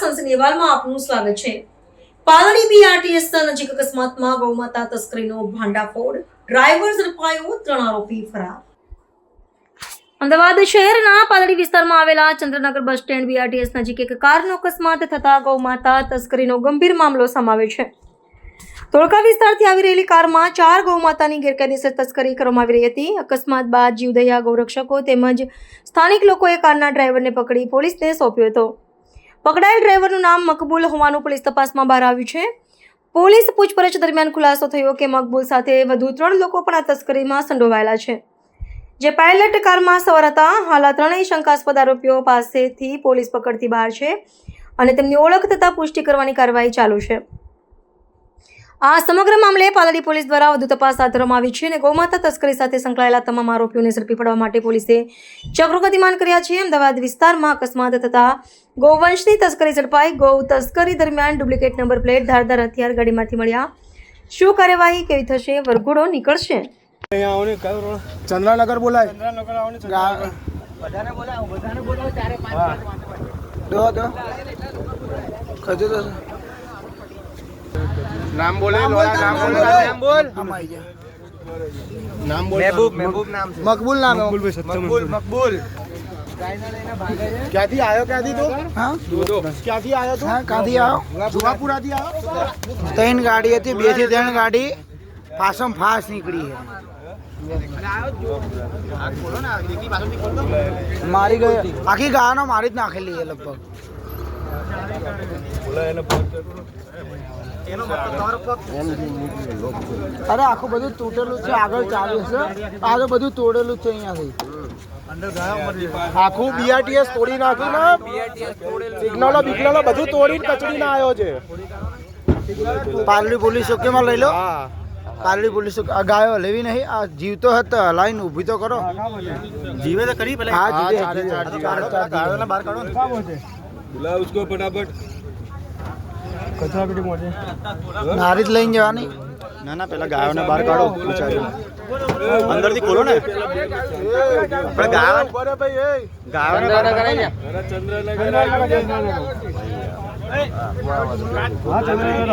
સનસની અહેવાલમાં આપનું સ્વાગત છે. પાલડી બીઆરટીએસ નજીક અકસ્માતમાં ગૌમાતા તસ્કરીનો ભાંડાફોડ. ડ્રાઈવર ઝડપાયો ત્રણ આરોપી ફરાર. અમદાવાદ શહેરના પાલડી વિસ્તારમાં આવેલા ચંદ્રનગર બસ સ્ટેન્ડ બીઆરટીએસ નજીક એક કારનો અકસ્માત થતા ગૌમાતા તસ્કરીનો ગંભીર મામલો સમાવે છે. ધોળકા વિસ્તારથી આવી રહેલી કારમાં ચાર ગૌમાતાની ગેરકાયદેસર તસ્કરી કરવામાં આવી રહી હતી. અકસ્માત બાદ જીવદયા ગૌરક્ષકો તેમજ સ્થાનિક લોકોએ કારના ડ્રાઈવરને પકડી પોલીસને સોંપ્યો હતો. પકડાયેલ ડ્રાઈવરનું નામ મકબૂલ હોવાનું પોલીસ તપાસમાં બહાર આવ્યું છે. પોલીસ પૂછપરછ દરમિયાન ખુલાસો થયો કે મકબૂલ સાથે વધુ ત્રણ લોકો પણ આ તસ્કરીમાં સંડોવાયેલા છે. જે પાયલટ કારમાં સવાર હતા, હાલ આ ત્રણેય શંકાસ્પદ આરોપીઓ પાસેથી પોલીસ પકડતી બહાર છે અને તેમની ઓળખ તથા પુષ્ટિ કરવાની કાર્યવાહી ચાલુ છે. આ સમગ્ર મામલે પાલડી પોલીસ દ્વારા વધુ તપાસ હાથ ધરવામાં આવી છે અને ગૌમાતા તસ્કરી સાથે સંકળાયેલા તમામ આરોપીઓને ઝડપી પાડવા માટે પોલીસે ચક્રો ગતિમાન કર્યા છે. અમદાવાદ વિસ્તારમાં અકસ્માત થતા ગૌવંશની તસ્કરી ઝડપાઈ ગૌ તસ્કરી દરમિયાન ડુપ્લિકેટ નંબર પ્લેટ ધારદાર હથિયાર ગાડીમાંથી મળ્યા. શું કાર્યવાહી કેવી થશે? વરઘોડો નીકળશે. અહીંયા બોલાય. ને કયો રોડ ચંદ્રનગર બોલાય ચારે પાંચ ખજો નામ બોલે લોયા નામ બોલે નામ બોલ આમ આવી ગયા નામ બોલ મહેબૂબ મહેબૂબ નામ છે મકબૂલ નામ હે. મકબૂલ મકબૂલ ક્યાંથી આવ્યો ક્યાંથી તું હા ક્યાંથી આવ્યો તું હા કાંથી આવો જુવાપુરાથી આવ્યો ત્રણ ગાડી હતી બેથી ત્રણ ગાડી પાછમ ફાસ્ટ નીકળી છે મારી ગઈ આખી ગાનો મારી જ નાખેલી છે લગભગ અરે આખું બધું તૂટેલું છે આગળ ચાલ્યું છે. આગળ બધું તોડેલું છે અહીંયાથી. આખું બીઆરટીએસ તોડી નાખ્યું ને? સિગ્નલો બિગ્નલો બધું તોડીને કચડીને આવ્યો છે. પાલડી પોલીસ ચોકીમાં લઈ લો. પાલડી પોલીસ આ ગાયો લેવી નહીં આ જીવતો હતો લાઈન ઊભી તો કરો. જીવે તો કરી હા જીવે. બહાર કાઢો बुला उसको फटाफट કચરા પેટી મોટે નારી જ લઈને જવાની ના ના પેલા ગાયોને બહાર કાઢો બિચારી અંદરથી ખોલો ને આપણે ગાયો ગાયોને બહાર કાઢો ને. अरे चंद्रनगर आ गया। હા ચંદ્રનગર